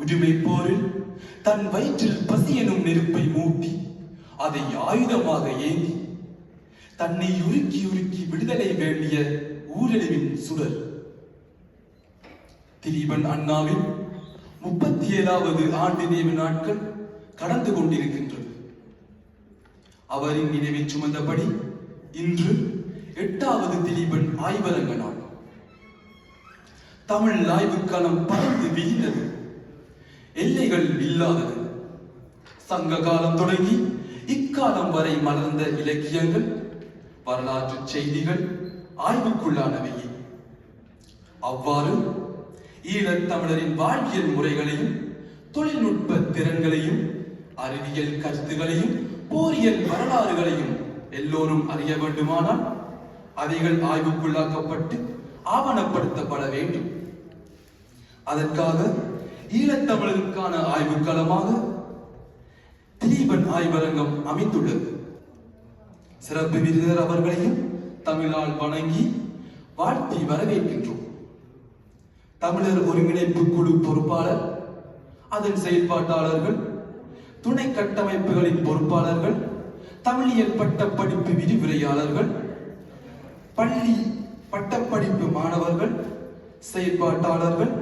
உரிமை போரில் தன் வயிற்றில் பசி எனும் நெருப்பை மூட்டி அதை ஆயுதமாக ஏந்தி தன்னை உருக்கி உருக்கி விடுதலை வேண்டிய ஊரழிவின் சுடர். திலீபன் அண்ணாவின் முப்பத்தி ஏழாவது ஆண்டு நினைவு நாட்கள் கடந்து கொண்டிருக்கின்றது. அவரின் நினைவை சுமந்தபடி இன்று எட்டாவது திலீபன் ஆய்வரங்க நாள் தமிழ் ஆய்வுக்களம் பறந்து விரிந்தது. எல்லைகள் இல்லாதது. சங்க காலம் தொடங்கி இக்காலம் வரை மலர்ந்த இலக்கியங்கள் வரலாற்று செய்திகள் ஆய்வுக்குள்ளானவையே அவ்வாறு ஈழத்தமிழரின் வாழ்வியல் முறைகளையும் தொழில்நுட்ப திறன்களையும் அறிவியல் கருத்துகளையும் போரியல் வரலாறுகளையும் எல்லோரும் அறிய வேண்டுமானால் அவைகள் ஆய்வுக்குள்ளாக்கப்பட்டு ஆவணப்படுத்தப்பட வேண்டும். அதற்காக ஈழத்தமிழருக்கான ஆய்வுக்களமாக திலீபன் ஆய்வரங்கம் அமைந்துள்ளது. சிறப்பு விருதர் அவர்களையும் தமிழால் வணங்கி வாழ்த்தி வரவேற்கின்றோம். தமிழர் ஒருங்கிணைப்பு குழு பொறுப்பாளர் அதன் செயல்பாட்டாளர்கள் துணை கட்டமைப்புகளின் பொறுப்பாளர்கள் தமிழியல் பட்டப்படிப்பு விரிவுரையாளர்கள் பள்ளி பட்டப்படிப்பு மாணவர்கள் செயற்பாட்டாளர்கள்